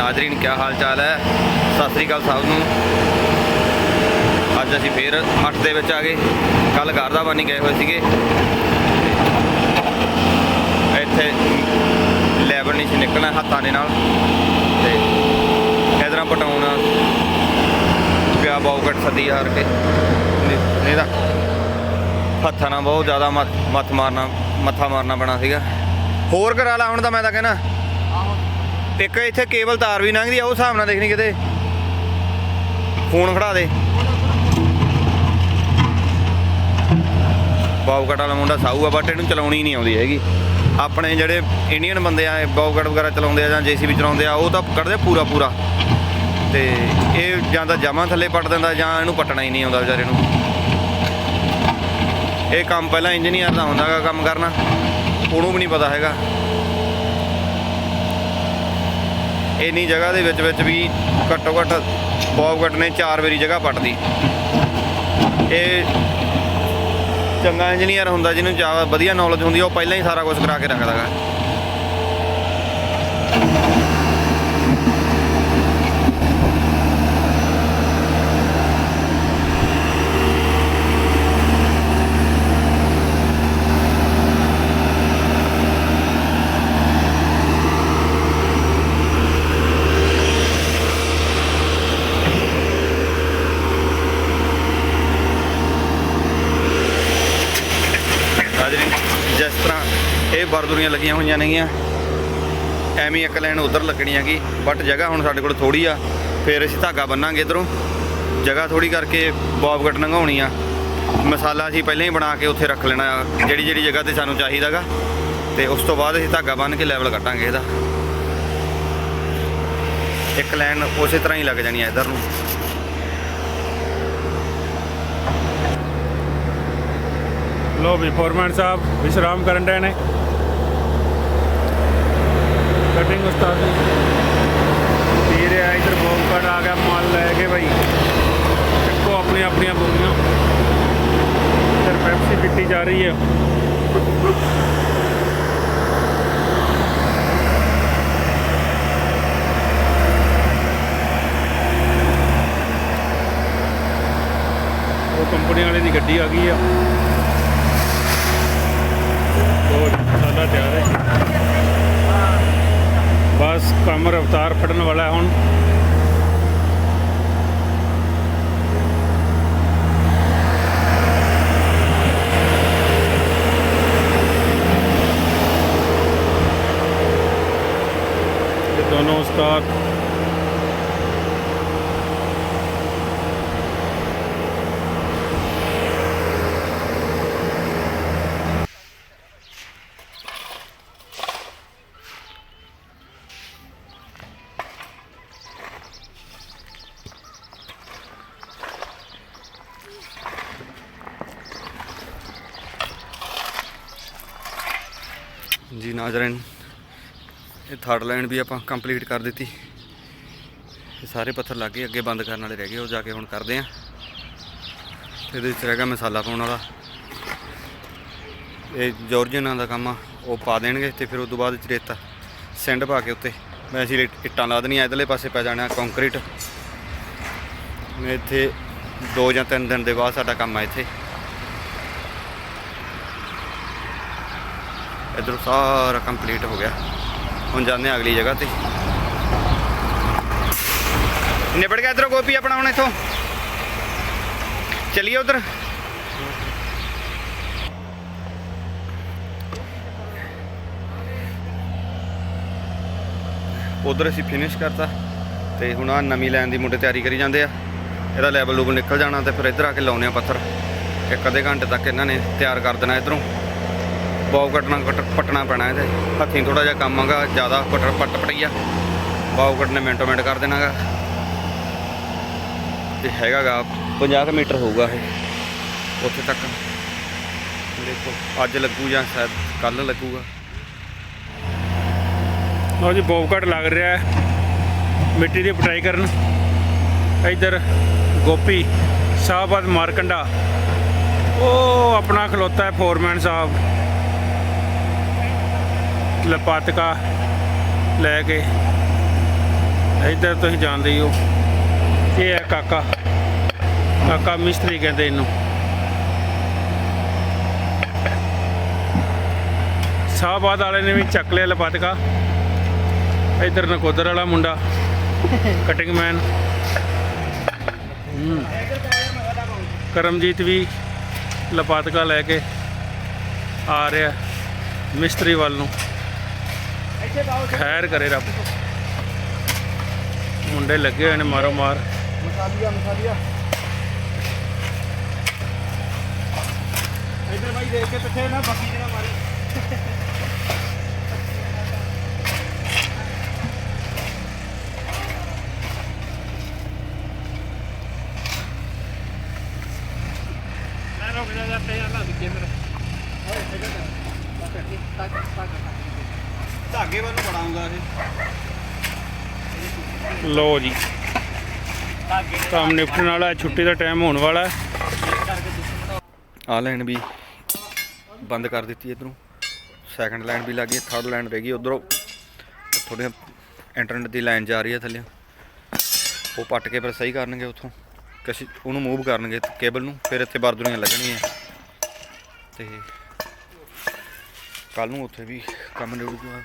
ਨਾਜ਼ਰੀਨ ਕੀ ਹਾਲ ਚਾਲ ਹੈ? ਸਤਿ ਸ੍ਰੀ ਅਕਾਲ ਸਭ ਨੂੰ। ਅੱਜ ਅਸੀਂ ਫੇਰ 8 ਦੇ ਵਿੱਚ ਆ ਗਏ। ਕੱਲ ਗਾਰਦਾਬਾਨੀ ਗਏ ਹੋਏ ਸੀਗੇ। ਇੱਥੇ ਲੈਵਲ ਨਹੀਂ ਸੀ ਨਿਕਲਣਾ ਹੱਥਾਂ ਦੇ ਨਾਲ। ਤੇ ਇਧਰਾਂ ਪਟਾਉਣਾ ਪਿਆ ਬੌਕਟ ਸਦੀ ਹਾਰ ਕੇ। ਨਹੀਂ ਤਾਂ। ਹੱਥਾਂ ਨਾਲ ਬਹੁਤ ਜ਼ਿਆਦਾ ਮੱਥ ਮੱਥ ਮਾਰਨਾ ਮੱਥਾ ਮਾਰਨਾ ਪੈਣਾ ਸੀਗਾ। ਹੋਰ ਕਰਾ ਲਾ ਹੁਣ ਤਾਂ ਮੈਂ ਤਾਂ ਕਹਿੰਦਾ ਇੱਕ ਇੱਥੇ ਕੇਬਲ ਤਾਰ ਵੀ ਲੰਘਦੀ ਆ, ਉਹ ਹਿਸਾਬ ਨਾਲ ਦੇਖਣੀ ਕਿਤੇ। ਫੋਨ ਖੜਾ ਦੇ। ਬਾਉਕਟ ਵਾਲਾ ਮੁੰਡਾ ਸਾਊ ਆ, ਬਟ ਇਹਨੂੰ ਚਲਾਉਣੀ ਨਹੀਂ ਆਉਂਦੀ ਹੈਗੀ। ਆਪਣੇ ਜਿਹੜੇ ਇੰਡੀਅਨ ਬੰਦੇ ਆ ਬਾਉਕਟ ਵਗੈਰਾ ਚਲਾਉਂਦੇ ਆ ਜਾਂ ਜੀਸੀਬੀ ਚਲਾਉਂਦੇ ਆ, ਉਹ ਤਾਂ ਕੱਢਦੇ ਪੂਰਾ ਪੂਰਾ। ਤੇ ਇਹ ਜਾਂ ਤਾਂ ਜਮਾਂ ਥੱਲੇ ਪੱਟ ਦਿੰਦਾ ਜਾਂ ਇਹਨੂੰ ਪੱਟਣਾ ਹੀ ਨਹੀਂ ਆਉਂਦਾ ਵਿਚਾਰੇ ਨੂੰ। ਇਹ ਕੰਮ ਪਹਿਲਾਂ ਇੰਜੀਨੀਅਰ ਦਾ ਹੁੰਦਾਗਾ ਕੰਮ ਕਰਨਾ। ਉਹਨੂੰ ਵੀ ਨਹੀਂ ਪਤਾ ਹੈਗਾ। ਇੰਨੀ ਜਗ੍ਹਾ ਦੇ ਵਿੱਚ ਵਿੱਚ ਵੀ ਘੱਟੋ ਘੱਟ ਬੌਬਗਟ ਨੇ ਚਾਰ ਵਾਰੀ ਜਗ੍ਹਾ ਪੱਟਦੀ। ਇਹ ਚੰਗਾ ਇੰਜੀਨੀਅਰ ਹੁੰਦਾ ਜਿਹਨੂੰ ਜ਼ਿਆਦਾ ਵਧੀਆ ਨੌਲੇਜ ਹੁੰਦੀ, ਉਹ ਪਹਿਲਾਂ ਹੀ ਸਾਰਾ ਕੁਝ ਕਰਾ ਕੇ ਰੱਖਦਾ ਇਹ ਬਰਦੁਰੀਆਂ ਲੱਗੀਆਂ ਹੋਈਆਂ ਨੇਗੀਆਂ। ਐਵੇਂ ਇੱਕ ਲਾਈਨ ਉਧਰ ਲੱਗਣੀ ਹੈਗੀ ਬਟ ਜਗ੍ਹਾ ਹੁਣ ਸਾਡੇ ਕੋਲ ਥੋੜੀ ਆ, ਫਿਰ ਅਸੀਂ ਧਾਗਾ ਬੰਨਾਂਗੇ ਇਧਰੋਂ। ਜਗ੍ਹਾ ਥੋੜੀ ਕਰਕੇ ਬੌਬਗਟ ਲੰਘਾਉਣੀ ਆ। ਮਸਾਲਾ ਅਸੀਂ ਪਹਿਲਾਂ ਹੀ ਬਣਾ ਕੇ ਉੱਥੇ ਰੱਖ ਲੈਣਾ ਜਿਹੜੀ ਜਿਹੜੀ ਜਗ੍ਹਾ ਤੇ ਸਾਨੂੰ ਚਾਹੀਦਾਗਾ। ਤੇ ਉਸ ਤੋਂ ਬਾਅਦ ਅਸੀਂ ਧਾਗਾ ਬੰਨ ਕੇ ਲੈਵਲ ਕੱਟਾਂਗੇ ਇਹਦਾ। ਇੱਕ ਲਾਈਨ ਉਸੇ ਤਰ੍ਹਾਂ ਹੀ ਲੱਗ ਜਾਣੀ ਹੈ ਇਧਰ ਨੂੰ। ਲੋ ਵੀ ਫੋਰਮੈਨ ਸਾਹਿਬ, ਵਿਸ਼ਰਾਮ ਕਰਨ ਰਹੇ ਨੇ। ਕਟਿੰਗ ਉਸਤਾਦ ਪੀ ਰਿਹਾ ਇਧਰ ਬੋਮਕਟ ਆ ਗਿਆ, ਮਾਲ ਲੈ ਕੇ ਭਾਈ ਚੱਕੋ ਆਪਣੀ ਆਪਣੀਆਂ ਬੋਲੀਆਂ ਇਧਰ ਪੈਪਸੀ ਪੀਤੀ ਜਾ ਰਹੀ ਹੈ ਉਹ ਕੰਪਨੀ ਵਾਲੇ ਦੀ ਗੱਡੀ ਆ ਗਈ ਆ ਹੋਰ ਸਾਡਾ ਤਿਆਰ ਹੈ ਬਸ ਕੰਮ ਰਫਤਾਰ ਫੜਨ ਵਾਲਾ ਹੈ ਹੁਣ। ਦੋਨੋਂ ਉਸਤਾਦ ਜੀ ਨਾਜ਼ਰੀਨ, ਇਹ ਥਰਡ ਲਾਈਨ ਵੀ ਆਪਾਂ ਕੰਪਲੀਟ ਕਰ ਦਿੱਤੀ। ਇਹ ਸਾਰੇ ਪੱਥਰ ਲੱਗ ਗਏ, ਅੱਗੇ ਬੰਦ ਕਰਨ ਵਾਲੇ ਰਹਿ ਗਏ, ਉਹ ਜਾ ਕੇ ਹੁਣ ਕਰਦੇ ਆ ਇਹਦੇ ਵਿੱਚ ਰਹਿ ਗਿਆ ਮਸਾਲਾ ਪਾਉਣ ਵਾਲਾ। ਇਹ ਜੋਰਜਨਾਂ ਦਾ ਕੰਮ ਆ, ਉਹ ਪਾ ਦੇਣਗੇ ਤੇ ਫਿਰ ਉਸ ਤੋਂ ਬਾਅਦ ਚ ਰੇਤਾ ਸੈਂਡ ਪਾ ਕੇ ਉੱਤੇ। ਮੈਂ ਅਸੀਂ ਇੱਟਾਂ ਲਾ ਦੇਣੀਆਂ, ਇਧਰਲੇ ਪਾਸੇ ਪੈ ਜਾਣਾ ਕੰਕਰੀਟ ਮੈਂ ਇੱਥੇ 2 ਜਾਂ 3 ਦਿਨ ਦੇ ਬਾਅਦ ਸਾਡਾ ਕੰਮ ਆ ਇੱਥੇ। ਇਧਰ ਸਾਰਾ ਕੰਪਲੀਟ ਹੋ ਗਿਆ। ਹੁਣ ਜਾਂਦੇ ਹਾਂ ਅਗਲੀ ਜਗ੍ਹਾ ਤੇ। ਨਿਬੜ ਗਿਆ ਇਧਰੋਂ ਗੋਪੀ ਆਪਣਾ ਹੁਣ ਇੱਥੋਂ। ਚਲਿਏ ਉਧਰ। ਉਧਰ ਅਸੀਂ ਫਿਨਿਸ਼ ਕਰਤਾ। ਤੇ ਹੁਣ ਆ ਨਵੀਂ ਲਾਈਨ ਦੀ ਮੁੰਡੇ ਤਿਆਰੀ ਕਰੀ ਜਾਂਦੇ ਆ। ਇਹਦਾ ਲੈਵਲ ਲੂਵਲ ਨਿਕਲ ਜਾਣਾ ਤੇ ਫਿਰ ਇੱਧਰ ਆ ਕੇ ਲਾਉਨੇ ਆ ਪੱਥਰ। ਇੱਕ ਅੱਧੇ ਘੰਟੇ ਤੱਕ ਇਹਨਾਂ ਨੇ ਤਿਆਰ ਕਰ ਦੇਣਾ ਇਧਰੋਂ। ਬਾਉ ਕੱਟਣਾ ਕੱਟ ਪਟਣਾ ਪੈਣਾ ਇਹਦੇ। ਹੱਥੀਂ ਥੋੜਾ ਜਿਹਾ ਕੰਮ ਆਗਾ ਜ਼ਿਆਦਾ ਪਟ ਪੱਟ ਪਟਈਆ। ਬਾਉ ਕੱਟਨੇ ਮਿੰਟੋ ਮਿੰਟ ਕਰ ਦੇਣਾਗਾ। ਤੇ ਹੈਗਾਗਾ 50 ਕੁ ਮੀਟਰ ਹੋਊਗਾ ਇਹ, ਉੱਥੇ ਤੱਕ। ਦੇਖੋ, ਅੱਜ ਲੱਗੂ ਜਾਂ ਸ਼ਾਇਦ ਕੱਲ ਲੱਗੂਗਾ। ਲਓ ਜੀ ਬੋਬਕਟ ਲੱਗ ਰਿਹਾ ਮਿੱਟੀ ਦੀ ਪਟਾਈ ਕਰਨ। ਇੱਧਰ ਗੋਪੀ, ਸ਼ਾਹਬਾਦ ਮਾਰਕੰਡਾ। ਉਹ ਆਪਣਾ ਖਲੋਤਾ ਹੈ, ਫੋਰਮੈਨ ਸਾਹਿਬ। ਲਪਾਤਕਾ ਲੈ ਕੇ ਇੱਧਰ ਤੁਸੀਂ ਜਾਣਦੇ ਹੀ ਹੋ। ਇਹ ਹੈ ਕਾਕਾ। ਕਾਕਾ ਮਿਸਤਰੀ ਕਹਿੰਦੇ ਇਹਨੂੰ। ਸਾਹਬਾਦ ਵਾਲੇ ਨੇ ਵੀ ਚੱਕ ਲਿਆ ਲਪਾਤਕਾ ਇੱਧਰ ਨਕੋਦਰ ਵਾਲਾ ਮੁੰਡਾ ਕਟਿੰਗ ਮੈਨ ਕਰਮਜੀਤ ਵੀ ਲਪਾਤਕਾ ਲੈ ਕੇ ਆ ਰਿਹਾ ਮਿਸਤਰੀ ਵੱਲ ਨੂੰ। ਖੈਰ ਕਰੇ ਰੱਬ। ਮੁੰਡੇ ਲੱਗੇ ਹੋਏ ਨੇ ਮਾਰੋ ਮਾਰ। ਮਸਾਲੀਆ ਮਸਾਲੀਆ। ਇਧਰ ਭਾਈ ਦੇਖ ਕੇ ਪਿੱਛੇ ਨਾ ਬਾਕੀ ਜਿਹੜਾ ਮਾਰੇ ਮੈਂ ਰੁਕ ਜਾ ਤੇ ਜਾਂਦਾ ਦਿੱਕੇ ਮੇਰੇ ਧਾਗੇ ਵੱਲ ਨੂੰ ਬੜਾਉਂਗਾ ਇਹ। ਲੋ ਜੀ। ਕੰਮ ਨਿਪਟਣ ਵਾਲਾ ਛੁੱਟੀ ਦਾ ਟਾਈਮ ਹੋਣ ਵਾਲਾ। ਆ ਲਾਈਨ ਵੀ ਬੰਦ ਕਰ ਦਿੱਤੀ ਇਧਰੋਂ। ਸੈਕੰਡ ਲਾਈਨ ਵੀ ਲੱਗ ਗਈ ਥਰਡ ਲਾਈਨ ਰਹਿ ਗਈ ਉਧਰੋਂ। ਥੋੜੇ ਇੰਟਰਨੈਟ ਦੀ ਲਾਈਨ ਜਾ ਰਹੀ ਹੈ ਥੱਲੇ। ਉਹ ਪੱਟ ਕੇ ਫਿਰ ਸਹੀ ਕਰਨਗੇ ਉੱਥੋਂ। ਕਸ਼ੀ ਉਹਨੂੰ ਮੂਵ ਕਰਨਗੇ ਕੇਬਲ ਨੂੰ ਫਿਰ ਇੱਥੇ ਬਾਰਦਰੀਆਂ ਲੱਗਣਗੀਆਂ ਤੇ ਕੱਲ ਨੂੰ ਉੱਥੇ ਵੀ ਕੰਮ ਨਿਬੜ ਜੂਗਾ